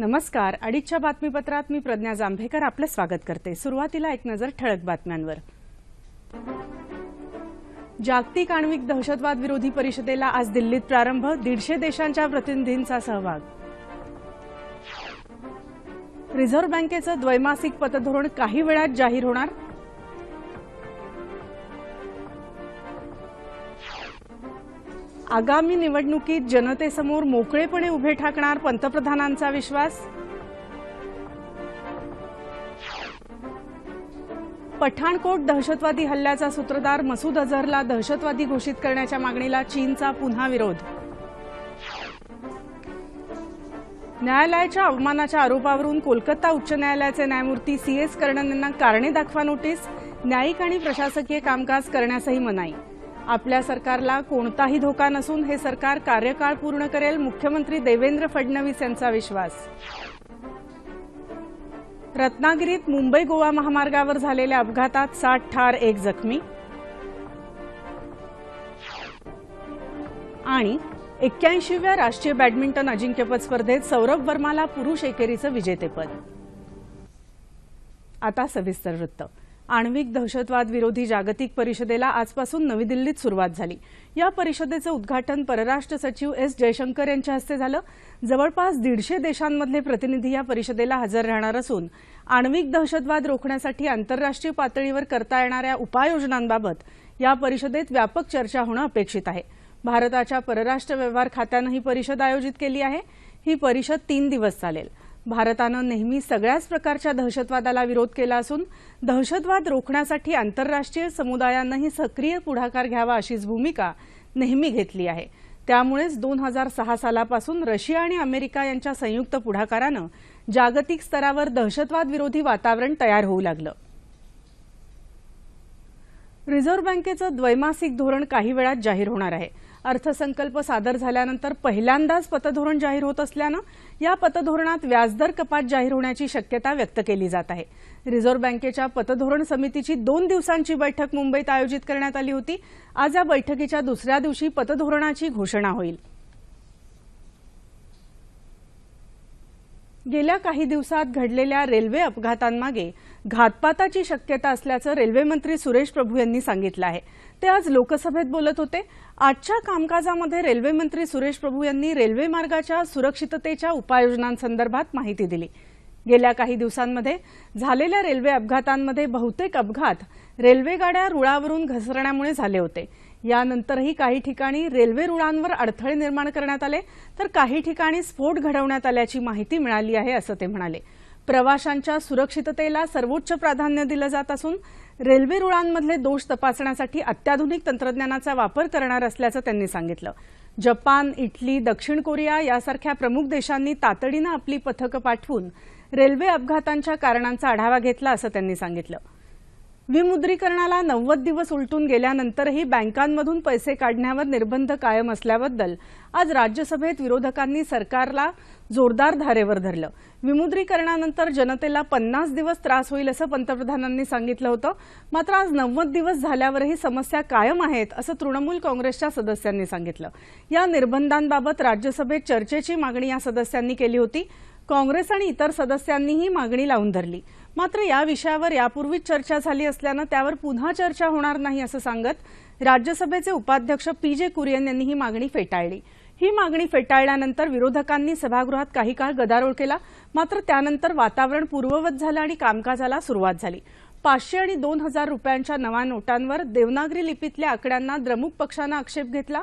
नमस्कार. अडीचच्या बातमीपत्रात मी प्रज्ञा जांभेकर आपलं स्वागत करते. सुरुवातीला एक नजर ठळक बातम्यांवर. जागतिक आण्विक दहशतवाद विरोधी परिषदेला आज दिल्लीत प्रारंभ दीडशे देशांच्या प्रतिनिधींचा सहभाग. रिझर्व्ह बँकेचं द्वैमासिक पतधोरण काही वेळात जाहीर होणार? आगामी निवडणुकीत जनतेसमोर मोकळेपणे उभे ठाकणार पंतप्रधानांचा विश्वास? पठाणकोट दहशतवादी हल्ल्याचा सूत्रधार मसूद अझहरला दहशतवादी घोषित करण्याच्या मागणीला चीनचा पुन्हा विरोध. न्यायालयाच्या अवमानाच्या आरोपावरून कोलकाता उच्च न्यायालयाचे न्यायमूर्ती सी एस कर्णन यांना कारणे दाखवा नोटीस न्यायिक आणि प्रशासकीय कामकाज करण्यासही मनाई. आपल्या सरकारला कोणताही धोका नसून हे सरकार कार्यकाळ पूर्ण करेल मुख्यमंत्री देवेंद्र फडणवीस यांचा विश्वास. रत्नागिरीत मुंबई गोवा महामार्गावर झालेल्या अपघातात साठ ठार एक जखमी. आणि एक्क्याऐंशीव्या राष्ट्रीय बॅडमिंटन अजिंक्यपद स्पर्धेत सौरभ वर्माला पुरुष एकेरीचं विजेतेपद. आता सविस्तर वृत्त. आण्विक दहशतवाद विरोधी जागतिक परिषदेला आजपासून नवी दिल्लीत सुरुवात झाली. या परिषदेचं उद्घाटन परराष्ट्र सचिव एस जयशंकर यांच्या हस्ते झालं. जवळपास दीडशे देशांमधले प्रतिनिधी या परिषदेला हजर राहणार असून आण्विक दहशतवाद रोखण्यासाठी आंतरराष्ट्रीय पातळीवर करता येणाऱ्या उपाययोजनांबाबत या परिषदेत व्यापक चर्चा होणं अपेक्षित आहे. भारताच्या परराष्ट्र व्यवहार खात्यानं ही परिषद आयोजित केली आहे. ही परिषद तीन दिवस चालेल. भारतानं नेहमी सगळ्याच प्रकारच्या दहशतवादाला विरोध केला असून दहशतवाद रोखण्यासाठी आंतरराष्ट्रीय समुदायांनंही सक्रिय पुढाकार घ्यावा अशीच भूमिका नेहमी घेतली आहे. त्यामुळेच दोन हजार सहा सालापासून रशिया आणि अमेरिका यांच्या संयुक्त पुढाकारानं जागतिक स्तरावर दहशतवाद विरोधी वातावरण तयार होऊ लागलं. रिझर्व्ह बँकेचं द्वैमासिक धोरण काही वेळात जाहीर होणार आहे. अर्थसंकल्प सादर झाल्यानंतर पहिल्यांदाच पतधोरण जाहीर होत असल्यानं या पतधोरणात व्याजदर कपात जाहीर होण्याची शक्यता व्यक्त केली जात आहे. रिझर्व्ह बँकेच्या पतधोरण समितीची दोन दिवसांची बैठक मुंबईत आयोजित करण्यात आली होती. आज या बैठकीच्या दुसऱ्या दिवशी पतधोरणाची घोषणा होईल. गेल्या काही दिवसात घडलेल्या रेल्वे अपघातांमागे घातपाताची शक्यता असल्याचं रेल्वेमंत्री सुरेश प्रभू यांनी सांगितलं आहे. ते आज लोकसभेत बोलत होते. आजच्या कामकाजामध्ये रेल्वेमंत्री सुरेश प्रभू यांनी रेल्वे मार्गाच्या सुरक्षिततेच्या उपाययोजनांसंदर्भात माहिती दिली. गेल्या काही दिवसांमध्ये झालेल्या रेल्वे अपघातांमध्ये बहुतेक अपघात रेल्वेगाड्या रुळावरून घसरण्यामुळे झाले होते. यानंतरही काही ठिकाणी रेल्वे रुळांवर अडथळे निर्माण करण्यात आले. तर काही ठिकाणी स्फोट घडवण्यात आल्याची माहिती मिळाली आहे असं ते म्हणाले. प्रवाशांच्या सुरक्षिततेला सर्वोच्च प्राधान्य दिलं जात असून रेल्वे रुळांमधले दोष तपासण्यासाठी अत्याधुनिक तंत्रज्ञानाचा वापर करणार असल्याचं त्यांनी सांगितलं. जपान इटली दक्षिण कोरिया यासारख्या प्रमुख देशांनी तातडीनं आपली पथकं पाठवून रेल्वे अपघातांच्या कारणांचा आढावा घेतला असं त्यांनी सांगितलं. विमुद्रीकरणाला नव्वद दिवस उलटून गेल्यानंतरही बँकांमधून पैसे काढण्यावर निर्बंध कायम असल्याबद्दल आज राज्यसभेत विरोधकांनी सरकारला जोरदार धारेवर धरलं. विमुद्रीकरणानंतर जनतेला पन्नास दिवस त्रास होईल असं पंतप्रधानांनी सांगितलं होतं. मात्र आज नव्वद दिवस झाल्यावरही समस्या कायम आहेत असं तृणमूल काँग्रेसच्या सदस्यांनी सांगितलं. या निर्बंधांबाबत राज्यसभेत चर्चेची मागणी या सदस्यांनी केली होती. काँग्रेस आणि इतर सदस्यांनी ही मागणी लावून धरली. मात्र या विषयावर यापूर्वीच चर्चा झाली असल्यानं त्यावर पुन्हा चर्चा होणार नाही असं सांगत राज्यसभेचे उपाध्यक्ष पी जे कुरियन यांनी ही मागणी फेटाळली. ही मागणी फेटाळल्यानंतर विरोधकांनी सभागृहात काही काळ गदारोळ केला. मात्र त्यानंतर वातावरण पूर्ववत झालं आणि कामकाजाला सुरुवात झाली. पाचशे आणि दोन हजार रुपयांच्या नव्या नोटांवर देवनागरी लिपीतल्या आकड्यांना द्रमुक पक्षानं आक्षेप घेतला.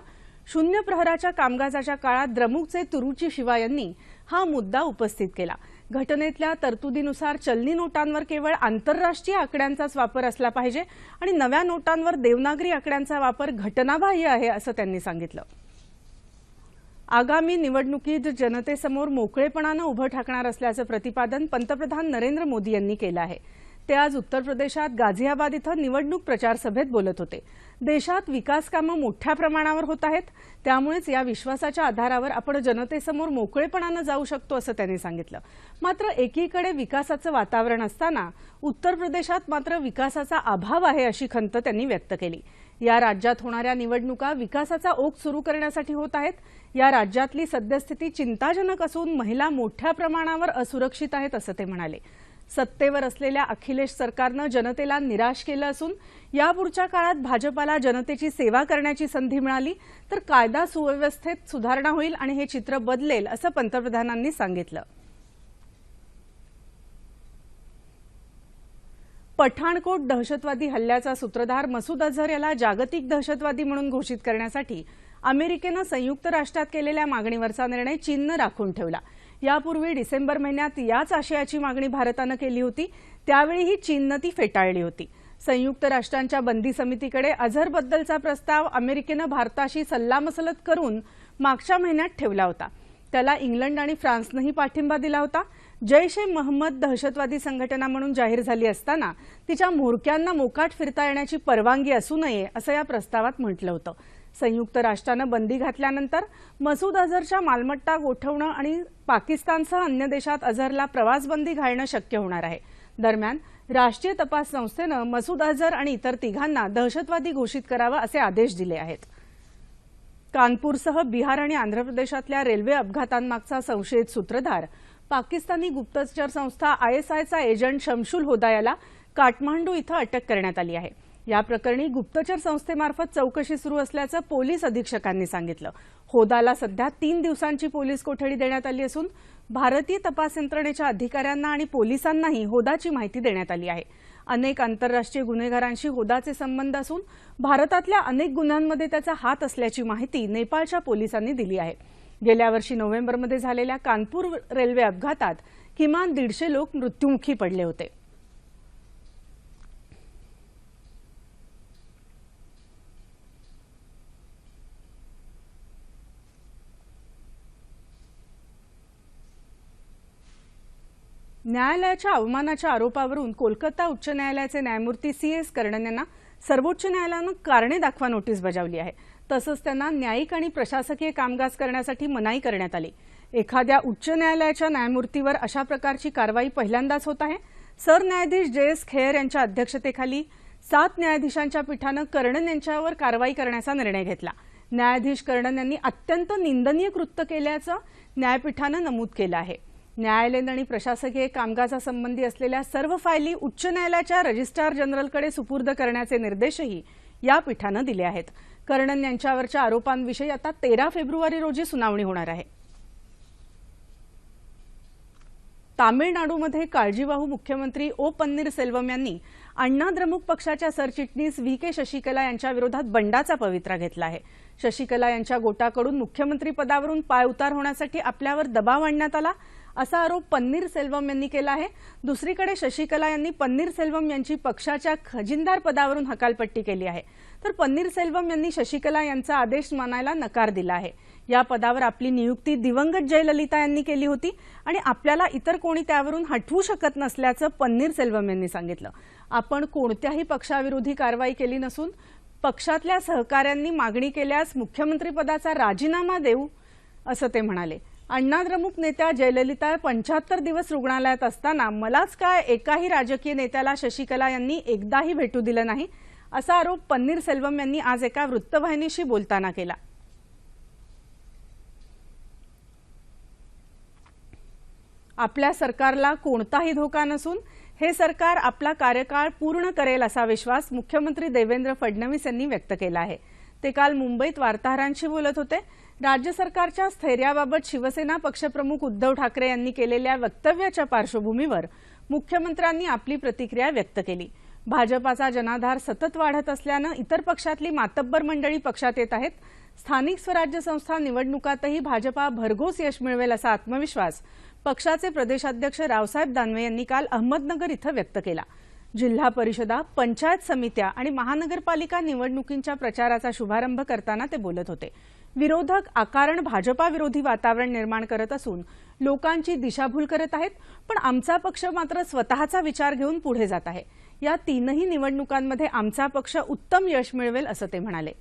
शून्य प्रहराच्या कामकाजाच्या काळात द्रमुकचे तुरुची शिवा यांनी हा मुद्दा उपस्थित केला. घटनेतल्या तरतुदीनुसार चलनी नोटांवर केवळ आंतरराष्ट्रीय आकड्यांचाच वापर असला पाहिजे आणि नव्या नोटांवर देवनागरी आकड्यांचा वापर घटनाबाह्य आहे असं त्यांनी सांगितलं. आगामी निवडणुकीत जनतेसमोर मोकळेपणानं उभं ठाकणार असल्याचं प्रतिपादन पंतप्रधान नरेंद्र मोदी यांनी केलं आहे. ते आज उत्तर प्रदेशात गाझियाबाद इथं निवडणूक प्रचार सभेत बोलत होते. देशात विकासकामं मोठ्या प्रमाणावर होत आहेत. त्यामुळेच या विश्वासाच्या आधारावर आपण जनतेसमोर मोकळेपणानं जाऊ शकतो असं त्यांनी सांगितलं. मात्र एकीकडे विकासाचं वातावरण असताना उत्तर प्रदेशात मात्र विकासाचा अभाव आहे अशी खंत त्यांनी व्यक्त केली. या राज्यात होणाऱ्या निवडणुका विकासाचा ओघ सुरू करण्यासाठी होत आहेत. या राज्यातली सद्यस्थिती चिंताजनक असून महिला मोठ्या प्रमाणावर असुरक्षित आहेत असं ते म्हणाले. सत्तेवर असलेल्या अखिलेश सरकारनं जनतेला निराश केलं असून यापुढच्या काळात भाजपाला जनतेची सेवा करण्याची संधी मिळाली तर कायदा सुव्यवस्थेत सुधारणा होईल आणि हे चित्र बदलेल असं पंतप्रधानांनी सांगितलं. पठाणकोट दहशतवादी हल्ल्याचा सूत्रधार मसूद अझहर याला जागतिक दहशतवादी म्हणून घोषित करण्यासाठी अमेरिकेनं संयुक्त राष्ट्रात केलेल्या मागणीवरचा निर्णय चीननं राखून ठेवला. यापूर्वी डिसेंबर महिन्यात याच आशयाची मागणी भारतानं केली होती त्यावेळीही चीननं ती फेटाळली होती. संयुक्त राष्ट्रांच्या बंदी समितीकडे अझरबद्दलचा प्रस्ताव अमेरिकेनं भारताशी सल्लामसलत करून मागच्या महिन्यात ठेवला होता. त्याला इंग्लंड आणि फ्रान्सनंही पाठिंबा दिला होता. जैश ए महम्मद दहशतवादी संघटना म्हणून जाहीर झाली असताना तिच्या म्होरक्यांना मोकाट फिरता येण्याची परवानगी असू नये असं या प्रस्तावात म्हटलं होतं. संयुक्त राष्ट्रानं बंदी घातल्यानंतर मसूद अझहरच्या मालमत्ता गोठवणं आणि पाकिस्तानसह अन्य देशात अझहरला प्रवासबंदी घालणं शक्य होणार आहे. दरम्यान राष्ट्रीय तपास संस्थेनं मसूद अझहर आणि इतर तिघांना दहशतवादी घोषित करावं असे आदेश दिले आहेत. कानपूरसह बिहार आणि आंध्र प्रदेशातल्या रेल्वे अपघातांमागचा संशयित सूत्रधार पाकिस्तानी गुप्तचर संस्था आयएसआयचा एजंट शमशुल होदा याला काठमांडू इथं अटक करण्यात आली आहे. या प्रकरणी गुप्तचर संस्थेमार्फत चौकशी सुरू असल्याचं पोलीस अधीक्षकांनी सांगितलं. होदाला सध्या तीन दिवसांची पोलीस कोठडी देण्यात आली असून भारतीय तपास यंत्रणेच्या अधिकाऱ्यांना आणि पोलिसांनाही होदाची माहिती देण्यात आली आहे. अनेक आंतरराष्ट्रीय गुन्हेगारांशी होदाचे संबंध असून भारतातल्या अनेक गुन्ह्यांमध्ये त्याचा हात असल्याची माहिती नेपाळच्या पोलिसांनी दिली आहे. गेल्या वर्षी नोव्हेंबरमध्ये झालेल्या कानपूर रेल्वे अपघातात किमान दीडशे लोक मृत्युमुखी पडले होते. न्यायालयाच्या अवमानाच्या आरोपावरून कोलकाता उच्च न्यायालयाचे न्यायमूर्ती सी एस कर्णन यांना सर्वोच्च न्यायालयानं कारणे दाखवा नोटीस बजावली आहे. तसंच त्यांना न्यायिक आणि प्रशासकीय कामकाज करण्यासाठी मनाई करण्यात आली. एखाद्या उच्च न्यायालयाच्या न्यायमूर्तीवर अशा प्रकारची कारवाई पहिल्यांदाच होत आहे. सरन्यायाधीश जे एस खेयर यांच्या अध्यक्षतेखाली सात न्यायाधीशांच्या पीठानं कर्णन यांच्यावर कारवाई करण्याचा निर्णय घेतला. न्यायाधीश कर्णन यांनी अत्यंत निंदनीय कृत्य केल्याचं न्यायपीठानं नमूद केलं आहे. न्यायालयीन आणि प्रशासकीय कामकाजासंबंधी असलेल्या सर्व फायली उच्च न्यायालयाच्या रजिस्ट्रार जनरलकडे सुपूर्द करण्याचे निर्देशही या पीठानं दिले आहेत. कर्णन यांच्यावरच्या आरोपांविषयी आता तेरा फेब्रुवारी रोजी सुनावणी होणार आहे. तामिळनाडूमध्ये काळजीवाहू मुख्यमंत्री ओ पन्नीरसेल्वम यांनी अण्णा द्रमुक पक्षाच्या सरचिटणीस व्ही के शशिकला यांच्या विरोधात बंडाचा पवित्रा घेतला आहे. शशिकला यांच्या गोटाकडून मुख्यमंत्री पदावरून पाय उतार होण्यासाठी आपल्यावर दबाव आणण्यात आला. असा आरोप पन्नीर सेल्वम यांनी केला आहे. दुसरीकडे शशिकला यांनी पन्नीर सेल्वम यांची पक्षाच्या खजिनदार पदावरून हकालपट्टी केली आहे. तर पन्नीर सेल्वम यांनी शशिकला यांचा आदेश मानायला नकार दिला आहे. या पदावर आपली नियुक्ती दिवंगत जयललिता यांनी केली होती आणि आपल्याला इतर कोणी त्यावरून हटवू शकत नसल्याचं पन्नीर सेल्वम यांनी सांगितलं. आपण कोणत्याही पक्षाविरोधी कारवाई केली नसून पक्षातल्या सहकाऱ्यांनी मागणी केल्यास मुख्यमंत्रीपदाचा राजीनामा देऊ असं ते म्हणाले. अण्णाद्रमुक नेत्या जयललिता पंच्याहत्तर दिवस रुग्णालयात असताना मलाच काय एकाही राजकीय नेत्याला शशिकला यांनी एकदाही भेटू दिलं नाही असा आरोप पन्नीर सेल्वम यांनी आज एका वृत्तवाहिनीशी बोलताना केला. आपल्या सरकारला कोणताही धोका नसून हे सरकार आपला कार्यकाळ पूर्ण करेल असा विश्वास मुख्यमंत्री देवेंद्र फडणवीस यांनी व्यक्त केला आहे. ते काल मुंबईत वार्ताहरांशी बोलत होते. राज्य सरकारच्या स्थैर्याबाबत शिवसेना पक्षप्रमुख उद्धव ठाकरे यांनी केलेल्या वक्तव्याच्या पार्श्वभूमीवर मुख्यमंत्र्यांनी आपली प्रतिक्रिया व्यक्त केली. भाजपाचा जनाधार सतत वाढत असल्यानं इतर पक्षातली मातब्बर मंडळी पक्षात येत आहेत. स्थानिक स्वराज्य संस्था निवडणुकातही भाजपा भरघोस यश मिळवेल असा आत्मविश्वास पक्षाचे प्रदेशाध्यक्ष रावसाहेब दानवे यांनी काल अहमदनगर इथं व्यक्त केला. जिल्हा परिषदा पंचायत समित्या आणि महानगरपालिका निवडणुकींच्या प्रचाराचा शुभारंभ करताना ते बोलत होते. विरोधक आकारण भाजपा विरोधी वातावरण निर्माण करत असून लोकांची दिशाभूल करत आहेत पण आमचा पक्ष मात्र स्वतःचा विचार घेऊन पुढे जात आहे. या तीनही निवडणुकांमध्ये आमचा पक्ष उत्तम यश मिळवेल असं ते म्हणाले.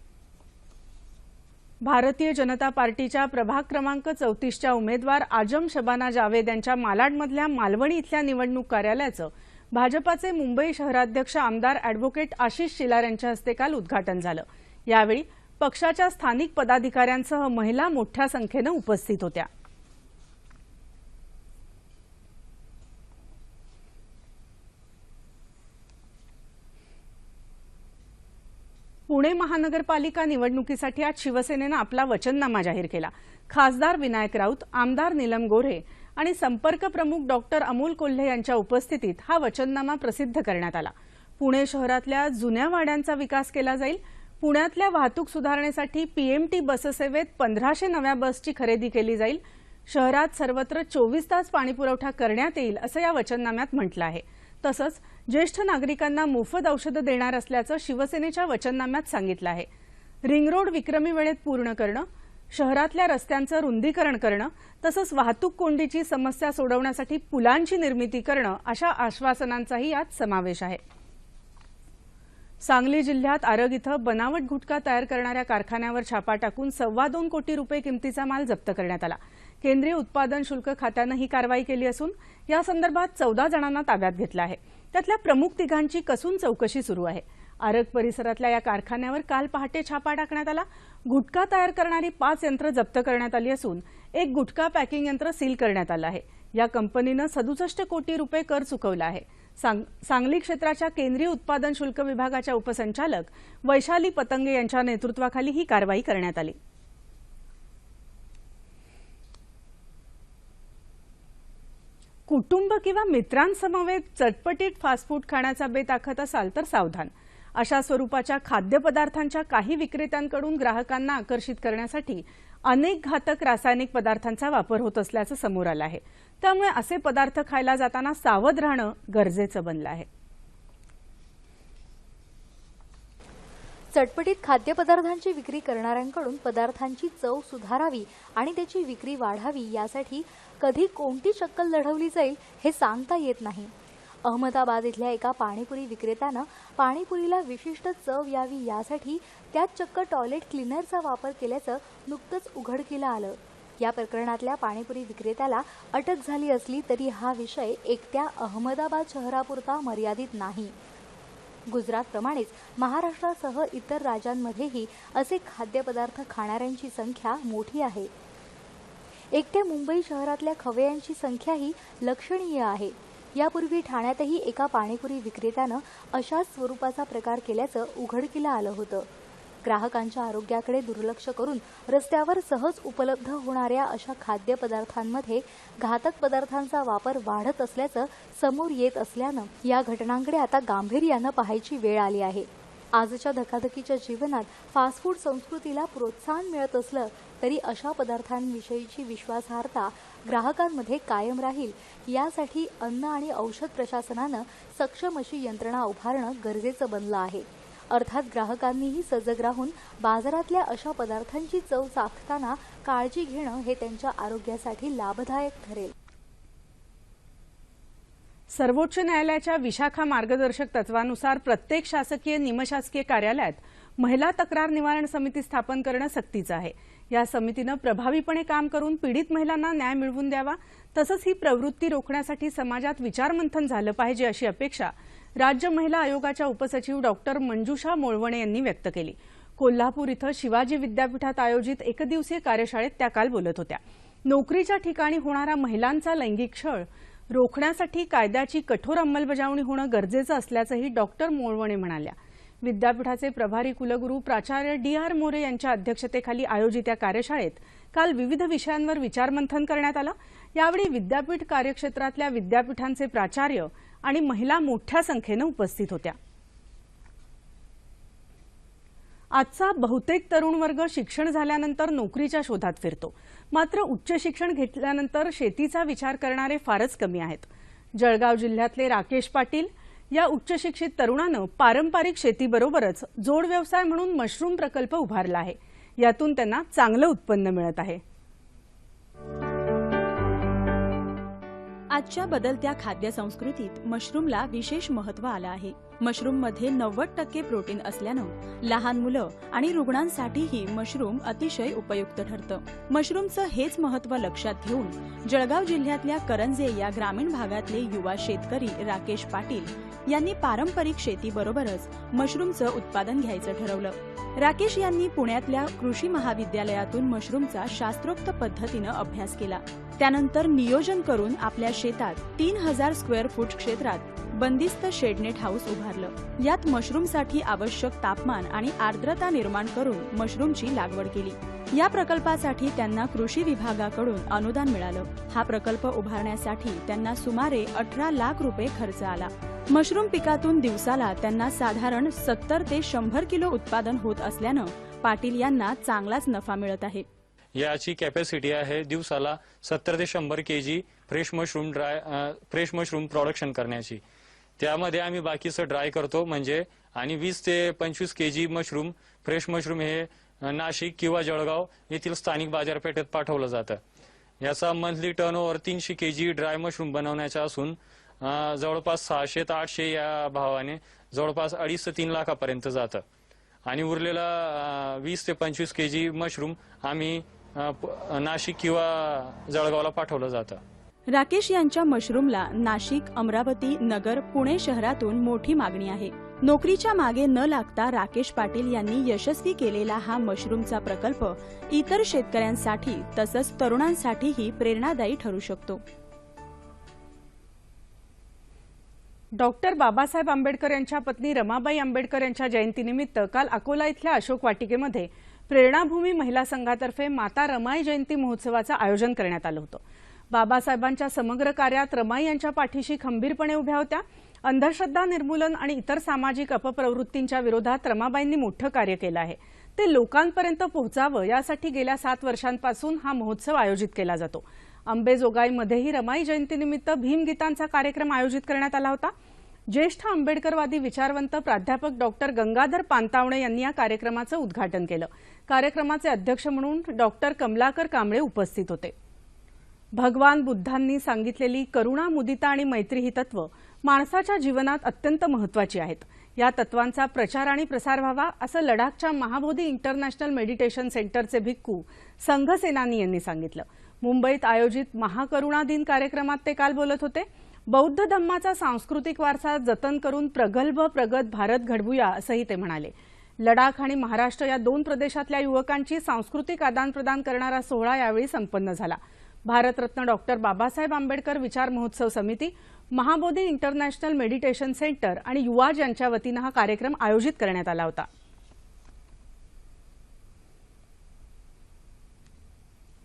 भारतीय जनता पार्टीच्या प्रभाग क्रमांक चौतीसच्या उमेदवार आजम शबाना जावेद यांच्या मालाडमधल्या मालवणी इथल्या निवडणूक कार्यालयाचं भाजपाचे मुंबई शहराध्यक्ष आमदार अॅडव्होकेट आशिष शिलार यांच्या हस्ते काल उद्घाटन झालं. यावेळी पक्षाच्या स्थानिक पदाधिकाऱ्यांसह महिला मोठ्या संख्येनं उपस्थित होत्या. पुणे महानगरपालिका निवडणुकीसाठी आज शिवसेनेनं आपला वचननामा जाहीर केला. खासदार विनायक राऊत आमदार नीलम गोऱ्हे आणि संपर्क प्रमुख डॉक्टर अमोल कोल्हे यांच्या उपस्थितीत हा वचननामा प्रसिद्ध करण्यात आला. पुणे शहरातल्या जुन्या वाड्यांचा विकास केला जाईल. पुण्यातल्या वाहतूक सुधारणेसाठी पीएमटी बससेवेत पंधराशे नव्या बसची खरेदी केली जाईल. शहरात सर्वत्र चोवीस तास पाणीपुरवठा करण्यात येईल असं या वचननाम्यात म्हटलं आहे. तसंच ज्येष्ठ नागरिकांना मोफत औषधं देणार असल्याचं शिवसेनेच्या वचननाम्यात सांगितलं आहे. रिंग रोड विक्रमी वेळेत पूर्ण करणं शहरातल्या रस्त्यांचं रुंदीकरण करणं तसंच वाहतूक कोंडीची समस्या सोडवण्यासाठी पुलांची निर्मिती करणं अशा आश्वासनांचाही यात समावेश आहे. सांगली जिल्ह्यात आरग इथं बनावट गुटखा तयार करणाऱ्या कारखान्यावर छापा टाकून सव्वा दोन कोटी रुपये किमतीचा माल जप्त करण्यात आला. केंद्रीय उत्पादन शुल्क खात्यानं ही कारवाई केली असून या संदर्भात चौदा जणांना ताब्यात घेतलं आहे. त्यातल्या प्रमुख तिघांची कसून चौकशी सुरू आहे. आरग परिसरातल्या या कारखान्यावर काल पहाटे छापा टाकण्यात आला. गुटखा तयार करणारी पाच यंत्र जप्त करण्यात आली असून एक गुटखा पॅकिंग यंत्र सील करण्यात आलं आहे. या कंपनीनं सदुसष्ट कोटी रुपये कर चुकवला आहे. सांग सांगली क्षेत्राच्या केंद्रीय उत्पादन शुल्क विभागाच्या उपसंचालक वैशाली पतंगे यांच्या नेतृत्वाखाली ही कारवाई करण्यात आली. कुटुंब किंवा मित्रांसमवेत चटपटीत फास्ट फूड खाण्याचा बेत आखत असाल तर सावधान. अशा स्वरूपाच्या खाद्यपदार्थांच्या काही विक्रेत्यांकडून ग्राहकांना आकर्षित करण्यासाठी अनेक घातक रासायनिक पदार्थांचा वापर होत असल्याचं समोर आलं आहे. त्यामुळे असे पदार्थ खायला जाताना सावध राहणं गरजेचं बनलं आहे. चटपटीत खाद्यपदार्थांची विक्री करणाऱ्यांकडून पदार्थांची चव सुधारावी आणि त्याची विक्री वाढावी यासाठी कधी कोणती शक्कल लढवली जाईल हे सांगता येत नाही. अहमदाबाद इथल्या एका पाणीपुरी विक्रेत्यानं पाणीपुरीला विशिष्ट चव यावी यासाठी त्यात चक्क टॉयलेट क्लिनरचा वापर केल्याचं नुकतंच उघडकीला आलं. या प्रकरणातल्या पाणीपुरी विक्रेत्याला अटक झाली असली तरी हा विषय एकट्या अहमदाबाद शहरापुरता मर्यादित नाही. गुजरातप्रमाणेच महाराष्ट्रासह इतर राज्यांमध्येही असे खाद्यपदार्थ खाणाऱ्यांची संख्या मोठी आहे. एकट्या मुंबई शहरातल्या खवयांची संख्याही लक्षणीय आहे. यापूर्वी ठाण्यातही एका पाणीपुरी विक्रेत्यानं अशाच स्वरूपाचा प्रकार केल्याचं उघडकीला आलं होतं. ग्राहकांच्या आरोग्याकडे दुर्लक्ष करून रस्त्यावर सहज उपलब्ध होणाऱ्या अशा खाद्यपदार्थांमध्ये घातक पदार्थांचा वापर वाढत असल्याचं समोर येत असल्यानं या घटनांकडे आता गांभीर्यानं पाहायची वेळ आली आहे. आजच्या धकाधकीच्या जीवनात फास्ट फूड संस्कृतीला प्रोत्साहन मिळत असलं तरी अशा पदार्थांविषयीची विश्वासार्हता ग्राहकांमध्ये कायम राहील यासाठी अन्न आणि औषध प्रशासनानं सक्षम अशी यंत्रणा उभारणं गरजेचं बनलं आहे. अर्थात ग्राहकांनीही सजग राहून बाजारातल्या अशा पदार्थांची चव चाखताना काळजी घेणं हे त्यांच्या आरोग्यासाठी लाभदायक ठरेल. सर्वोच्च न्यायालयाच्या विशाखा मार्गदर्शक तत्वानुसार प्रत्येक शासकीय निमशासकीय कार्यालयात महिला तक्रार निवारण समिती स्थापन करणं सक्तीचं आहे. या समितीनं प्रभावीपणे काम करून पीडित महिलांना न्याय मिळवून द्यावा तसंच ही प्रवृत्ती रोखण्यासाठी समाजात विचारमंथन झालं पाहिजे अशी अपेक्षा राज्य महिला आयोगाच्या उपसचिव डॉक्टर मंजुषा मोळवणे यांनी व्यक्त केली. कोल्हापूर इथं शिवाजी विद्यापीठात आयोजित एकदिवसीय कार्यशाळेत त्या काल बोलत होत्या. नोकरीच्या ठिकाणी होणारा महिलांचा लैंगिक छळ रोखण्यासाठी कायद्याची कठोर अंमलबजावणी होणं गरजेचं असल्याचंही डॉक्टर मोळवणे म्हणाल्या. विद्यापीठाचे प्रभारी कुलगुरू प्राचार्य डी आर मोरे यांच्या अध्यक्षतेखाली आयोजित या कार्यशाळेत काल विविध विषयांवर विचारमंथन करण्यात आलं. यावेळी विद्यापीठ कार्यक्षेत्रातल्या विद्यापीठांचे प्राचार्य आणि महिला मोठ्या संख्येनं उपस्थित होत्या. आजचा बहुतेक तरुण वर्ग शिक्षण झाल्यानंतर नोकरीच्या शोधात फिरतो. मात्र उच्च शिक्षण घेतल्यानंतर शेतीचा विचार करणारे फारच कमी आहेत. जळगाव जिल्ह्यातले राकेश पाटील या उच्च शिक्षित तरुणानं पारंपरिक शेतीबरोबरच जोड व्यवसाय म्हणून मशरूम प्रकल्प उभारला आहे. यातून त्यांना चांगलं उत्पन्न मिळत आहे. आजच्या बदलत्या खाद्य संस्कृतीत मशरूमला विशेष महत्त्व आलं आहे. मशरूममध्ये नव्वद टक्के प्रोटीन असल्यानं लहान मुलं आणि रुग्णांसाठीही मशरूम अतिशय उपयुक्त ठरतं. मशरूमचं हेच महत्त्व लक्षात घेऊन जळगाव जिल्ह्यातल्या करंजे या ग्रामीण भागातले युवा शेतकरी राकेश पाटील यांनी पारंपरिक शेतीबरोबरच मशरूमचं उत्पादन घ्यायचं ठरवलं. राकेश यांनी पुण्यातल्या कृषी महाविद्यालयातून मशरूमचा शास्त्रोक्त पद्धतीनं अभ्यास केला. त्यानंतर नियोजन करून आपल्या शेतात तीन हजार स्क्वेअर फूट क्षेत्रात बंदिस्त शेडनेट हाऊस उभारलं. यात मशरूमसाठी आवश्यक तापमान आणि आर्द्रता निर्माण करून मशरूमची लागवड केली. या प्रकल्पासाठी त्यांना कृषी विभागाकडून अनुदान मिळालं. हा प्रकल्प उभारण्यासाठी त्यांना सुमारे अठरा लाख रुपये खर्च आला. मशरूम पिकातून दिवसाला त्यांना साधारण सत्तर ते शंभर किलो उत्पादन होत असल्यानं पाटील यांना चांगलाच नफा मिळत आहे. याची कॅपॅसिटी आहे दिवसाला सत्तर ते शंभर K G fresh mushroom dry fresh mushroom production करण्याची. त्यामध्ये आम्ही बाकीचं ड्राय करतो म्हणजे आणि वीस ते पंचवीस K G mushroom fresh mushroom हे नाशिक किंवा जळगाव येथील स्थानिक बाजारपेठेत पाठवलं जातं. याचा मंथली टर्न ओव्हर तीनशे के जी ड्राय मशरूम बनवण्याचा असून जवळपास सहाशे ते आठशे या भावाने जवळपास अडीच ते तीन लाखापर्यंत जातं. आणि उरलेला वीस ते पंचवीस के जी मशरूम आम्ही नाशिक किंवा जळगावला पाठवलं जातं. राकेश यांच्या मशरूमला नाशिक अमरावती नगर पुणे शहरातून मोठी मागणी आहे. नोकरीच्या मागे न लागता राकेश पाटील यांनी यशस्वी केलेला हा मशरूमचा प्रकल्प इतर शेतकऱ्यांसाठी तसंच तरुणांसाठीही प्रेरणादायी ठरू शकतो. डॉक्टर बाबासाहेब आंबेडकर यांच्या पत्नी रमाबाई आंबेडकर यांच्या जयंतीनिमित्त काल अकोला इथल्या अशोक वाटिकेमध्ये प्रेरणाभूमी महिला संघातर्फे माता रमाई जयंती महोत्सवाचं आयोजन करण्यात आलं होतं. बाबासाहेबांच्या समग्र कार्यात रमाई यांच्या पाठीशी खंबीरपणे उभ्या होत्या. अंधश्रद्धा निर्मूलन आणि इतर सामाजिक अपप्रवृत्तींच्या विरोधात रमाबाईंनी मोठं कार्य केलं आहे. ते लोकांपर्यंत पोहोचावं यासाठी गेल्या सात वर्षांपासून हा महोत्सव आयोजित केला जातो. अंबेजोगाईमध्येही रमाई जयंतीनिमित्त भीमगीतांचा कार्यक्रम आयोजित करण्यात आला होता. ज्येष्ठ आंबेडकरवादी विचारवंत प्राध्यापक डॉक्टर गंगाधर पांतावणे यांनी या कार्यक्रमाचं उद्घाटन केलं. कार्यक्रमाचे अध्यक्ष म्हणून डॉक्टर कमलाकर कांबळे उपस्थित होते. भगवान बुद्धांनी सांगितलेली करुणा मुदिता आणि मैत्री ही तत्व माणसाच्या जीवनात अत्यंत महत्वाची आहेत. या तत्वांचा प्रचार आणि प्रसार व्हावा असं लडाखच्या महाबोधी इंटरनॅशनल मेडिटेशन सेंटरचे भिक्खू संघसेनानी यांनी सांगितलं. मुंबईत आयोजित महाकरुणा दिन कार्यक्रमात ते काल बोलत होते. बौद्ध धम्माचा सांस्कृतिक वारसा जतन करून प्रगल्भ प्रगत भारत घडवूया असंही ते म्हणाले. लडाख आणि महाराष्ट्र या दोन प्रदेशातल्या युवकांची सांस्कृतिक आदानप्रदान करणारा सोहळा यावेळी संपन्न झाला. भारतरत्न डॉक्टर बाबासाहेब आंबेडकर विचार महोत्सव समिती महाबोधी इंटरनॅशनल मेडिटेशन सेंटर आणि युवाज यांच्या वतीनं हा कार्यक्रम आयोजित करण्यात आला होता.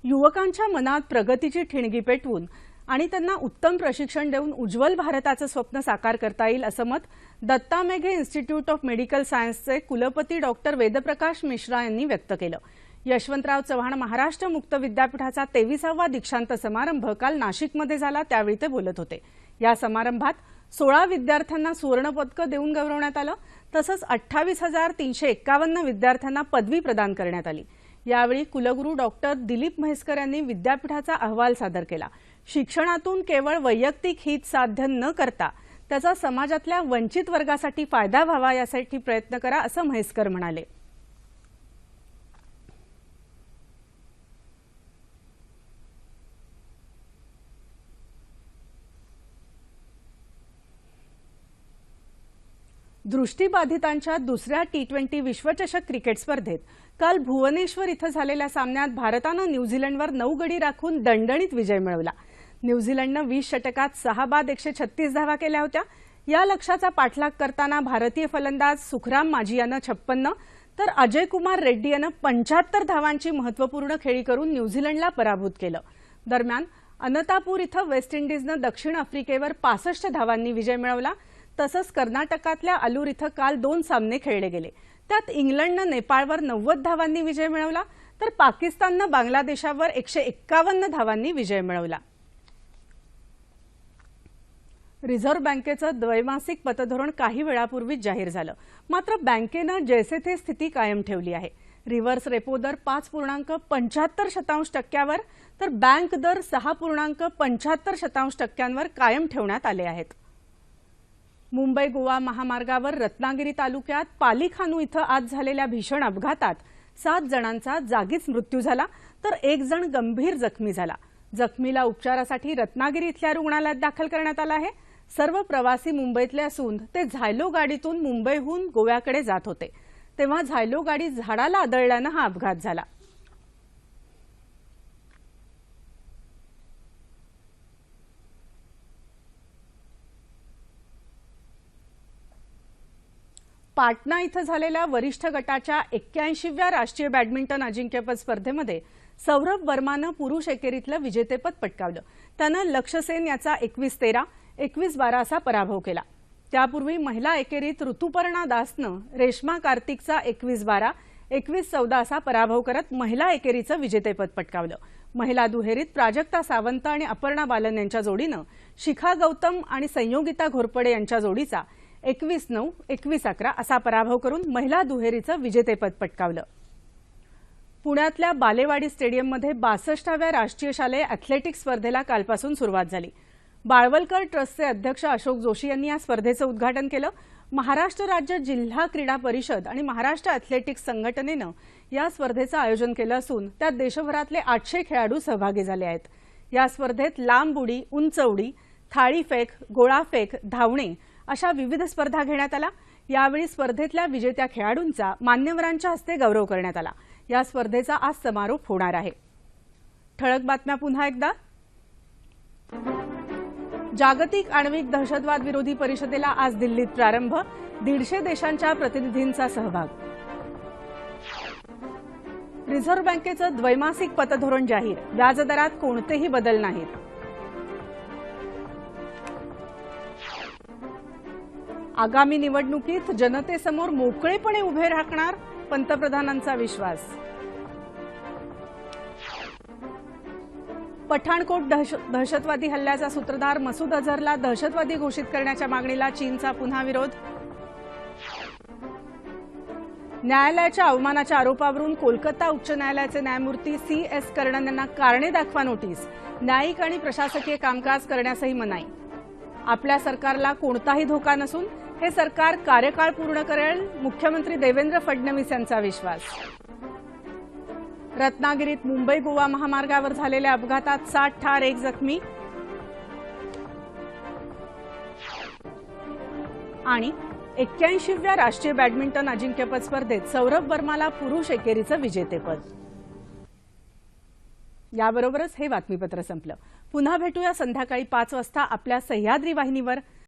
युवकांच्या मनात प्रगतीची ठिणगी पेटवून आणि त्यांना उत्तम प्रशिक्षण देऊन उज्ज्वल भारताचं स्वप्न साकार करता येईल असं मत Datta Meghe institute of medical सायन्सचे कुलपती डॉक्टर वेदप्रकाश मिश्रा यांनी व्यक्त केलं. यशवंतराव चव्हाण महाराष्ट्र मुक्त विद्यापीठाचा तेविसावा दीक्षांत समारंभ काल नाशिकमध्ये झाला त्यावेळी ते बोलत होते. या समारंभात सोळा विद्यार्थ्यांना सुवर्णपदकं देऊन गौरवण्यात आलं तसंच अठ्ठावीस हजार तीनशे एक्कावन्न विद्यार्थ्यांना पदवी प्रदान करण्यात आली. यावेळी कुलगुरू डॉक्टर दिलीप म्हैसकर यांनी विद्यापीठाचा अहवाल सादर केला. शिक्षणातून केवळ वैयक्तिक हित साध्य न करता त्याचा समाजातल्या वंचित वर्गासाठी फायदा व्हावा यासाठी प्रयत्न करा असं म्हैसकर म्हणाले. दृष्टीबाधितांच्या दुसऱ्या टी ट्वेंटी विश्वचषक क्रिकेट स्पर्धेत काल भुवनेश्वर इथं झालेल्या सामन्यात भारतानं न्यूझीलंडवर नऊ गडी राखून दणदणीत विजय मिळवला. न्यूझीलंडनं वीस षटकात सहा बाद एकशे छत्तीस धावा केल्या होत्या. या लक्ष्याचा पाठलाग करताना भारतीय फलंदाज सुखराम माझी यानं छप्पन्न तर अजय कुमार रेड्डी यानं पंच्याहत्तर धावांची महत्त्वपूर्ण खेळी करून न्यूझीलंडला पराभूत केलं. दरम्यान अनतापूर इथं वेस्ट इंडिजनं दक्षिण आफ्रिकेवर पासष्ट धावांनी विजय मिळवला. तसंच कर्नाटकातल्या अलूर इथं काल दोन सामने खेळले गेले. त्यात इंग्लंडनं नेपाळवर नव्वद धावांनी विजय मिळवला तर पाकिस्ताननं बांगलादेशावर एकशे एक्कावन्न धावांनी विजय मिळवला. रिझर्व्ह बँकेचं द्वैमासिक पतधोरण काही वेळापूर्वीच जाहीर झालं. मात्र बँकेनं जैसे थे स्थिती कायम ठेवली आहे. रिव्हर्स रेपो दर पाच पूर्णांक पंच्याहत्तर शतांश टक्क्यावर तर बँक दर सहा पूर्णांक पंच्याहत्तर शतांश टक्क्यांवर कायम ठेवण्यात आले आहेत. मुंबई गोवा महामार्गावर रत्नागिरी तालुक्यात पालीखानू इथं आज झालेल्या भीषण अपघातात सात जणांचा जागीच मृत्यू झाला तर एक जण गंभीर जखमी झाला. जखमीला उपचारासाठी रत्नागिरी इथल्या रुग्णालयात दाखल करण्यात आला आहे. सर्व प्रवासी मुंबईतले असून ते झायलो गाडीतून मुंबईहून गोव्याकडे जात होते. तेव्हा झायलो गाडी झाडाला आदळल्यानं हा अपघात झाला. पाटणा इथं झालेल्या वरिष्ठ गटाच्या एक्क्याऐंशीव्या राष्ट्रीय बॅडमिंटन अजिंक्यपद स्पर्धेमध्ये सौरभ वर्मानं पुरुष एकेरीतलं विजेतेपद पटकावलं. त्यानं लक्ष्य सेन याचा एकवीस तेरा एकवीस बारा असा पराभव केला. त्यापूर्वी महिला एकेरीत ऋतुपर्णा दासनं रेश्मा कार्तिकचा एकवीस बारा एकवीस चौदा असा पराभव करत महिला एकेरीचं विजेतेपद पटकावलं. महिला दुहेरीत प्राजक्ता सावंत आणि अपर्णा बालन यांच्या जोडीनं शिखा गौतम आणि संयोगिता घोरपडे यांच्या जोडीचा एकवीस नऊ एकवीस अकरा असा पराभव करून महिला दुहेरीचं विजेतेपद पटकावलं. पुण्यातल्या बालेवाडी स्टेडियममध्ये बासष्टाव्या राष्ट्रीय शालेय अॅथलेटिक्स स्पर्धेला कालपासून सुरुवात झाली. बाळवलकर ट्रस्टचे अध्यक्ष अशोक जोशी यांनी या स्पर्धेचं उद्घाटन केलं. महाराष्ट्र राज्य जिल्हा क्रीडा परिषद आणि महाराष्ट्र अॅथलेटिक्स संघटनेनं या स्पर्धेचं आयोजन केलं असून त्यात देशभरातले आठशे खेळाडू सहभागी झाले आहेत. या स्पर्धेत लांब उडी उंच उडी थाळीफेक गोळाफेक धावणे अशा विविध स्पर्धा घेण्यात आल्या. यावेळी स्पर्धेतल्या विजेत्या खेळाडूंचा मान्यवरांच्या हस्ते गौरव करण्यात आला. या स्पर्धेचा आज समारोप होणार आहे. ठळक बातम्या पुन्हा एकदा. जागतिक आण्विक दहशतवाद विरोधी परिषदेला आज दिल्लीत प्रारंभ. दीडशे देशांच्या प्रतिनिधींचा सहभाग. रिझर्व्ह बँकेचं द्वैमासिक पतधोरण जाहीर. व्याजदरात कोणतेही बदल नाहीत. आगामी निवडणुकीत जनतेसमोर मोकळेपणे उभे राखणार पंतप्रधानांचा विश्वास. पठाणकोट दहश- दहशतवादी हल्ल्याचा सूत्रधार मसूद अझहरला दहशतवादी घोषित करण्याच्या मागणीला चीनचा पुन्हा विरोध. न्यायालयाच्या अवमानाच्या आरोपावरून कोलकाता उच्च न्यायालयाचे न्यायमूर्ती सी एस कर्णन यांना कारणे दाखवा नोटीस. न्यायिक आणि प्रशासकीय कामकाज करण्यासही मनाई. आपल्या सरकारला कोणताही धोका नसून हे सरकार कार्यकाळ पूर्ण करेल मुख्यमंत्री देवेंद्र फडणवीस यांचा विश्वास. रत्नागिरीत मुंबई गोवा महामार्गावर झालेल्या अपघातात सात ठार एक जखमी. आणि एक्क्याऐंशीव्या राष्ट्रीय बॅडमिंटन अजिंक्यपद स्पर्धेत सौरभ वर्माला पुरुष एकेरीचं विजेतेपद. याबरोबरच हे बातमीपत्र संपलं. पुन्हा भेटूया संध्याकाळी पाच वाजता आपल्या सह्याद्री वाहिनीवर.